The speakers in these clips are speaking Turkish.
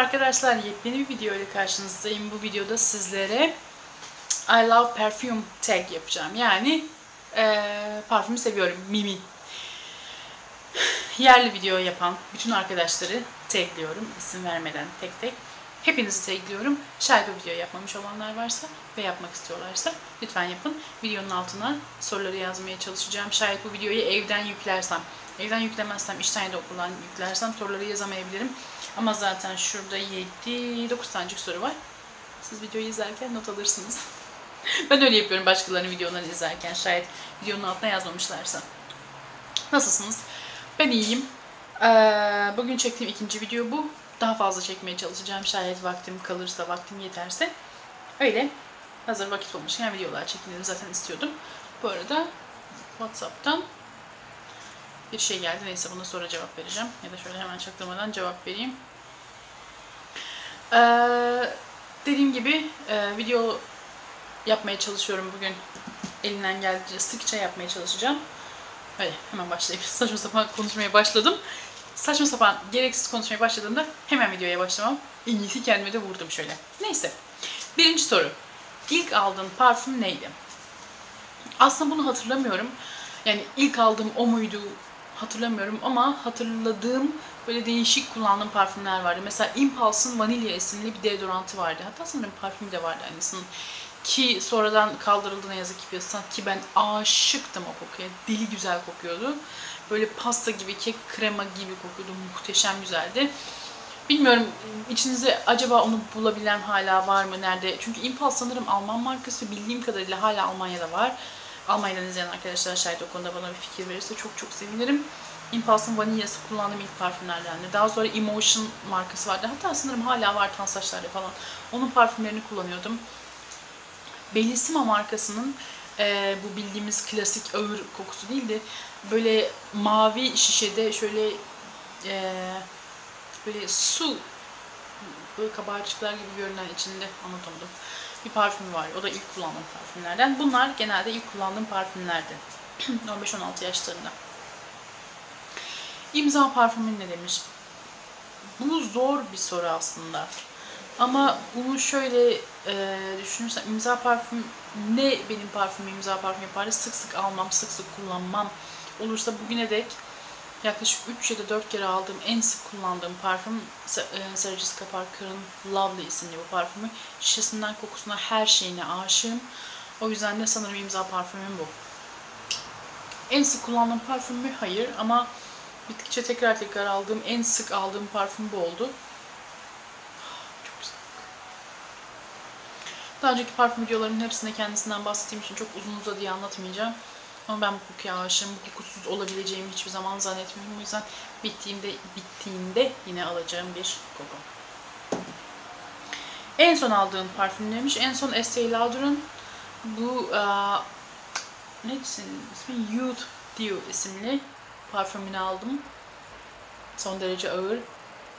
arkadaşlar, yepyeni bir video ile karşınızdayım. Bu videoda sizlere I love perfume tag yapacağım. Yani eee parfümü seviyorum, Mimi. Yerli video yapan bütün arkadaşları tagliyorum, isim vermeden tek tek. Hepinizi tagliyorum. Şayet bu video yapmamış olanlar varsa ve yapmak istiyorlarsa lütfen yapın. Videonun altına soruları yazmaya çalışacağım. Şayet bu videoyu evden yüklersem, evden yüklemezsem, işten ya da okuldan yüklersem soruları yazamayabilirim. Ama zaten şurada 7-9 tanecik soru var. Siz videoyu izlerken not alırsınız. ben öyle yapıyorum başkalarının videolarını izlerken şayet videonun altına yazmamışlarsa. Nasılsınız? Ben iyiyim. Ee, bugün çektiğim ikinci video bu. Daha fazla çekmeye çalışacağım şayet vaktim kalırsa, vaktim yeterse. Öyle. Hazır vakit olmuşken videolar çekildiğini zaten istiyordum. Bu arada Whatsapp'tan bir şey geldi. Neyse buna sonra cevap vereceğim. Ya da şöyle hemen çaktırmadan cevap vereyim. Ee, dediğim gibi e, video yapmaya çalışıyorum bugün. Elinden geldiğince sıkça yapmaya çalışacağım. Hadi hemen başlayayım. Saçma sapan konuşmaya başladım. Saçma sapan gereksiz konuşmaya başladığımda hemen videoya başlamam. En iyisi kendime de vurdum şöyle. Neyse. Birinci soru. İlk aldığın parfüm neydi? Aslında bunu hatırlamıyorum. Yani ilk aldığım o muydu hatırlamıyorum ama hatırladığım böyle değişik kullandığım parfümler vardı. Mesela Impulse'ın vanilya isimli bir deodorantı vardı. Hatta sanırım parfümü de vardı aynısının. Ki sonradan kaldırıldı ne yazık ki piyasadan. Ki ben aşıktım o kokuya. Deli güzel kokuyordu. Böyle pasta gibi, kek krema gibi kokuyordu. Muhteşem güzeldi. Bilmiyorum içinizde acaba onu bulabilen hala var mı? Nerede? Çünkü Impulse sanırım Alman markası. Bildiğim kadarıyla hala Almanya'da var. Almanya'dan izleyen arkadaşlar şayet o konuda bana bir fikir verirse çok çok sevinirim. Impulse'ın vanilyası kullandığım ilk parfümlerden de. Daha sonra Emotion markası vardı. Hatta sanırım hala var Tansaçlar'da falan. Onun parfümlerini kullanıyordum. Bellissima markasının e, bu bildiğimiz klasik ağır kokusu değil de böyle mavi şişede şöyle e, böyle su böyle kabarcıklar gibi görünen içinde anlatamadım bir parfüm var. O da ilk kullandığım parfümlerden. Bunlar genelde ilk kullandığım parfümlerdi. 15-16 yaşlarında. İmza parfümün ne demiş? Bu zor bir soru aslında. Ama bunu şöyle e, düşünürsem imza parfüm ne benim parfüm imza parfüm yapar? Sık sık almam, sık sık kullanmam. Olursa bugüne dek yaklaşık 3 ya da 4 kere aldığım en sık kullandığım parfüm Sarah Jessica Parker'ın Lovely isimli bu parfümü. Şişesinden kokusuna her şeyine aşığım. O yüzden de sanırım imza parfümüm bu. En sık kullandığım parfüm mü? Hayır ama bittikçe tekrar tekrar aldığım, en sık aldığım parfüm bu oldu. Daha önceki parfüm videolarımın hepsinde kendisinden bahsettiğim için çok uzun uzadıya anlatmayacağım. Ama ben bu kokuya aşığım. Bu kokusuz olabileceğimi hiçbir zaman zannetmiyorum. O yüzden bittiğimde, bittiğinde yine alacağım bir koku. En son aldığım parfüm demiş. En son Estee Lauder'ın bu uh, ne ismi? Youth Dew isimli parfümünü aldım. Son derece ağır.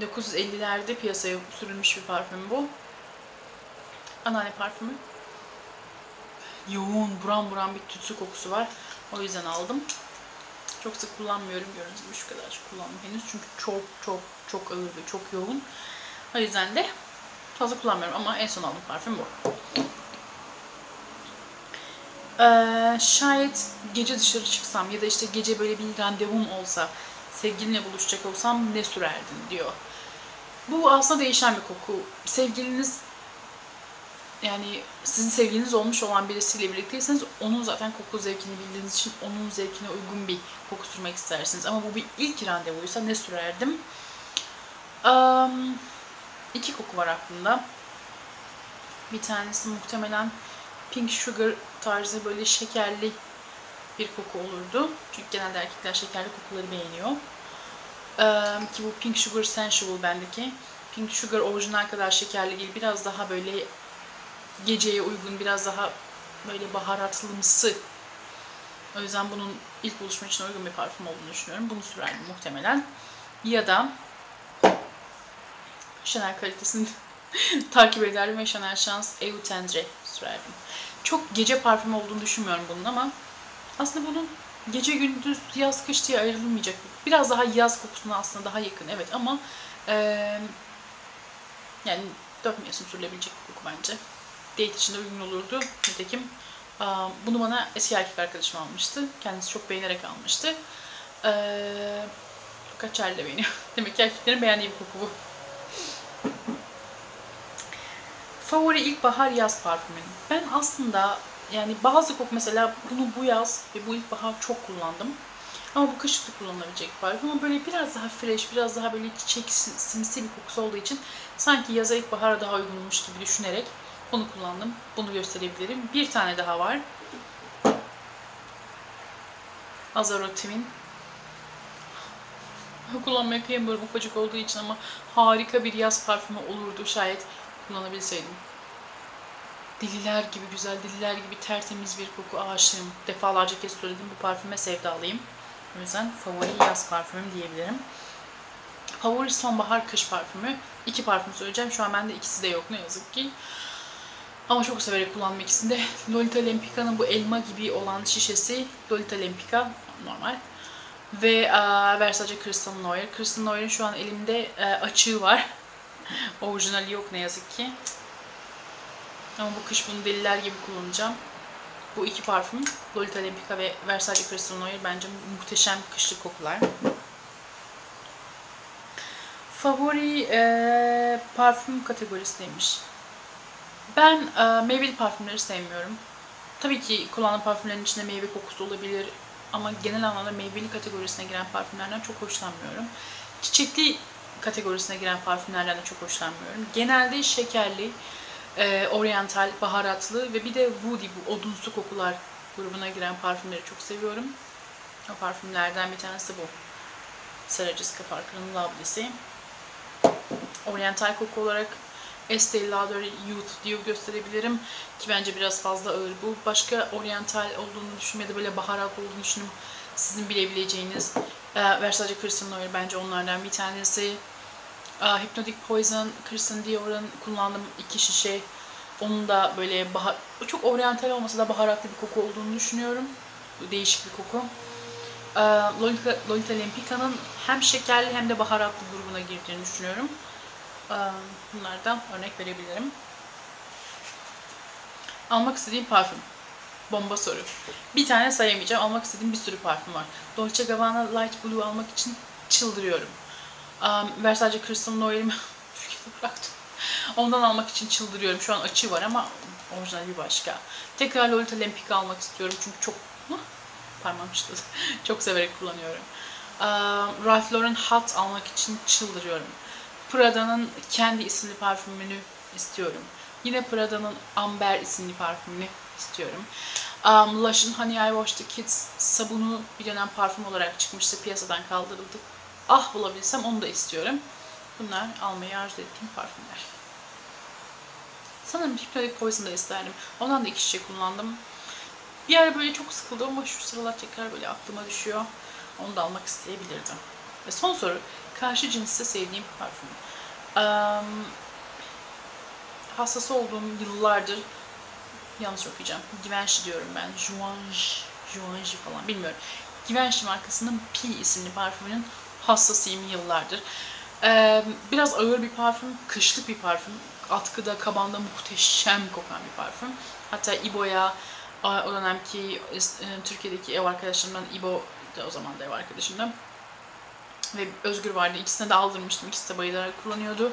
1950'lerde piyasaya sürülmüş bir parfüm bu. Anneanne parfümü. Yoğun, buram buram bir tütsü kokusu var. O yüzden aldım. Çok sık kullanmıyorum. Gördüğünüz gibi şu kadar kullandım henüz. Çünkü çok çok çok ağır ve çok yoğun. O yüzden de fazla kullanmıyorum ama en son aldığım parfüm bu. Ee, şayet gece dışarı çıksam ya da işte gece böyle bir randevum olsa, sevgilinle buluşacak olsam ne sürerdin diyor. Bu aslında değişen bir koku. Sevgiliniz yani sizin sevgiliniz olmuş olan birisiyle birlikteyseniz onun zaten koku zevkini bildiğiniz için onun zevkine uygun bir koku sürmek istersiniz. Ama bu bir ilk randevuysa ne sürerdim? Um, iki koku var aklımda. Bir tanesi muhtemelen Pink Sugar tarzı böyle şekerli bir koku olurdu. Çünkü genelde erkekler şekerli kokuları beğeniyor. Um, ki bu Pink Sugar Sensual bendeki. Pink Sugar orijinal kadar şekerli değil. Biraz daha böyle geceye uygun biraz daha böyle baharatlımsı. O yüzden bunun ilk buluşma için uygun bir parfüm olduğunu düşünüyorum. Bunu sürerdim muhtemelen. Ya da Chanel kalitesini takip ederdim ve Chanel Chance Eau Tendre sürerdim. Çok gece parfüm olduğunu düşünmüyorum bunun ama aslında bunun gece gündüz yaz kış diye ayrılmayacak. Biraz daha yaz kokusuna aslında daha yakın evet ama e, Yani dökmüyorsun sürülebilecek bir koku bence. Date için de uygun olurdu. Nitekim bunu bana eski erkek arkadaşım almıştı. Kendisi çok beğenerek almıştı. Ee, fakat Charlie de beğeniyor. Demek ki erkeklerin beğendiği bir koku bu. Favori ilkbahar yaz parfümüm. Ben aslında yani bazı koku mesela bunu bu yaz ve bu ilkbahar çok kullandım. Ama bu kışlık da kullanılabilecek parfüm. Ama böyle biraz daha fresh, biraz daha böyle çiçek simsi bir kokusu olduğu için sanki yaza ilkbahara daha uygunmuş gibi düşünerek bunu kullandım. Bunu gösterebilirim. Bir tane daha var. Azarotim'in. Kullanmaya kıyamıyorum ufacık olduğu için ama harika bir yaz parfümü olurdu şayet kullanabilseydim. Deliler gibi güzel, deliler gibi tertemiz bir koku aşığım. Defalarca kez söyledim bu parfüme sevdalıyım. O yüzden favori yaz parfümüm diyebilirim. Favori sonbahar kış parfümü. İki parfüm söyleyeceğim. Şu an bende ikisi de yok ne yazık ki. Ama çok severek kullanmak ikisini de. Lolita Lempica'nın bu elma gibi olan şişesi Lolita Lempica normal. Ve uh, Versace Crystal Noir. Crystal Noir'in şu an elimde uh, açığı var. Orijinali yok ne yazık ki. Ama bu kış bunu deliler gibi kullanacağım. Bu iki parfüm, Lolita Lempica ve Versace Crystal Noir bence muhteşem kışlık kokular. Favori e, parfüm kategorisindeymiş. Ben e, meyveli parfümleri sevmiyorum. Tabii ki kullandığım parfümlerin içinde meyve kokusu olabilir ama genel anlamda meyveli kategorisine giren parfümlerden çok hoşlanmıyorum. Çiçekli kategorisine giren parfümlerden de çok hoşlanmıyorum. Genelde şekerli, e, oryantal, baharatlı ve bir de woody, bu odunsu kokular grubuna giren parfümleri çok seviyorum. O parfümlerden bir tanesi bu. Sarah Jessica Parker'ın Lovely'si. Oryantal koku olarak Estee Lauder Youth diye gösterebilirim. Ki bence biraz fazla ağır bu. Başka oryantal olduğunu düşünmedi böyle baharat olduğunu düşünüp sizin bilebileceğiniz Versace Crystal Noir bence onlardan bir tanesi. Hypnotic Poison, Kristen Dior'un kullandığım iki şişe. Onun da böyle çok oryantal olmasa da baharatlı bir koku olduğunu düşünüyorum. Değişik bir koku. Lolita, Lolita Lempica'nın hem şekerli hem de baharatlı grubuna girdiğini düşünüyorum. E, bunlardan örnek verebilirim. Almak istediğim parfüm. Bomba soru. Bir tane sayamayacağım. Almak istediğim bir sürü parfüm var. Dolce Gabbana Light Blue almak için çıldırıyorum. Um, Versace Crystal Noir'imi Türkiye'de bıraktım. Ondan almak için çıldırıyorum. Şu an açığı var ama orijinal bir başka. Tekrar Lolita Lempica almak istiyorum çünkü çok parmağım çıtladı. çok severek kullanıyorum. Um, Ralph Lauren Hot almak için çıldırıyorum. Prada'nın kendi isimli parfümünü istiyorum. Yine Prada'nın Amber isimli parfümünü istiyorum. Um, Lush'ın Honey I Wash the Kids sabunu bir dönem parfüm olarak çıkmıştı. Piyasadan kaldırıldı. Ah bulabilsem onu da istiyorum. Bunlar almayı arzu ettiğim parfümler. Sanırım Hypnotic Poison'da isterdim. Ondan da iki şişe kullandım. Bir ara böyle çok sıkıldım ama şu sıralar tekrar böyle aklıma düşüyor. Onu da almak isteyebilirdim. Ve son soru. Karşı cinste sevdiğim parfüm. Um, hastası olduğum yıllardır yanlış okuyacağım. Givenchy diyorum ben. Givenchy, Givenchy falan bilmiyorum. Givenchy markasının P isimli parfümünün hassasıyım yıllardır. Ee, biraz ağır bir parfüm, kışlık bir parfüm. Atkıda, kabanda muhteşem kokan bir parfüm. Hatta İbo'ya o dönemki Türkiye'deki ev arkadaşlarımdan İbo da o zaman da ev arkadaşımdan ve Özgür vardı. İkisine de aldırmıştım. İkisi de bayılarak kullanıyordu.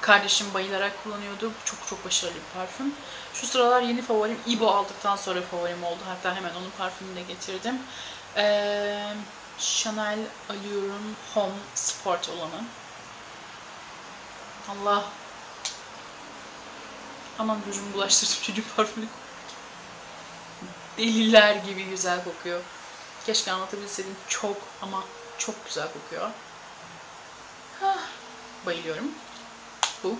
Kardeşim bayılarak kullanıyordu. Çok çok başarılı bir parfüm. Şu sıralar yeni favorim İbo aldıktan sonra favorim oldu. Hatta hemen onun parfümünü de getirdim. Ee, Chanel Allure Home Sport olanı. Allah. Aman gözümü bulaştırdım çocuk parfümü. Deliler gibi güzel kokuyor. Keşke anlatabilseydim çok ama çok güzel kokuyor. Hah, bayılıyorum. Bu.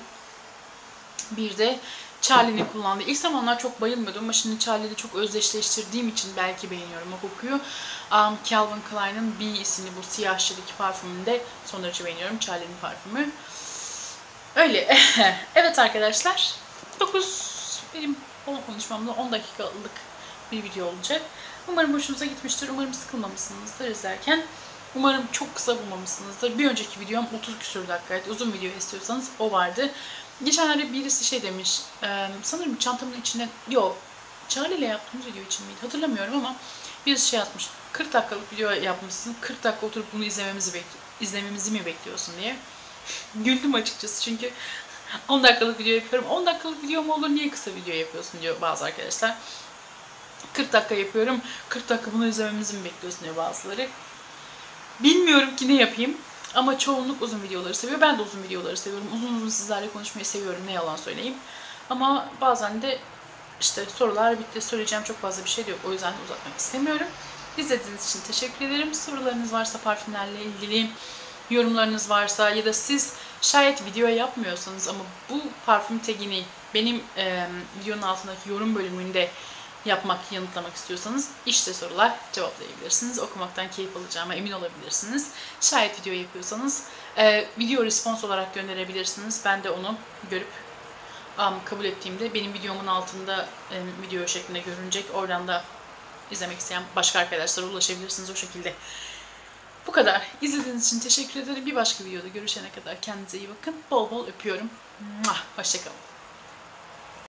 Bir de Charlie'nin kullandığı. İlk zamanlar çok bayılmıyordum ama şimdi Charlie'de çok özdeşleştirdiğim için belki beğeniyorum o kokuyu. Um, Calvin Klein'ın B isimli bu siyah şişedeki parfümünde son derece beğeniyorum. Charlie'nin parfümü. Öyle. evet arkadaşlar. 9 benim bol konuşmamda 10 dakikalık bir video olacak. Umarım hoşunuza gitmiştir. Umarım sıkılmamışsınızdır izlerken. Umarım çok kısa bulmamışsınızdır. Bir önceki videom 30 küsur dakikaydı. Uzun video istiyorsanız o vardı. Geçenlerde birisi şey demiş, e, sanırım çantamın içine, yok, Charlie ile yaptığımız video için miydi hatırlamıyorum ama birisi şey yazmış. 40 dakikalık video yapmışsın, 40 dakika oturup bunu izlememizi izlememizi mi bekliyorsun diye. Güldüm açıkçası çünkü 10 dakikalık video yapıyorum. 10 dakikalık video mu olur niye kısa video yapıyorsun diyor bazı arkadaşlar. 40 dakika yapıyorum. 40 dakika bunu izlememizi mi bekliyorsun diyor bazıları. Bilmiyorum ki ne yapayım. Ama çoğunluk uzun videoları seviyor. Ben de uzun videoları seviyorum. Uzun uzun sizlerle konuşmayı seviyorum. Ne yalan söyleyeyim. Ama bazen de işte sorular bitti. Söyleyeceğim çok fazla bir şey de yok. O yüzden de uzatmak istemiyorum. İzlediğiniz için teşekkür ederim. Sorularınız varsa parfümlerle ilgili, yorumlarınız varsa ya da siz şayet video yapmıyorsanız ama bu parfüm tagini benim e, videonun altındaki yorum bölümünde yapmak, yanıtlamak istiyorsanız işte sorular cevaplayabilirsiniz. Okumaktan keyif alacağıma emin olabilirsiniz. Şayet video yapıyorsanız e, video respons olarak gönderebilirsiniz. Ben de onu görüp um, kabul ettiğimde benim videomun altında e, video şeklinde görünecek. Oradan da izlemek isteyen başka arkadaşlara ulaşabilirsiniz o şekilde. Bu kadar. İzlediğiniz için teşekkür ederim. Bir başka videoda görüşene kadar kendinize iyi bakın. Bol bol öpüyorum. Hoşçakalın.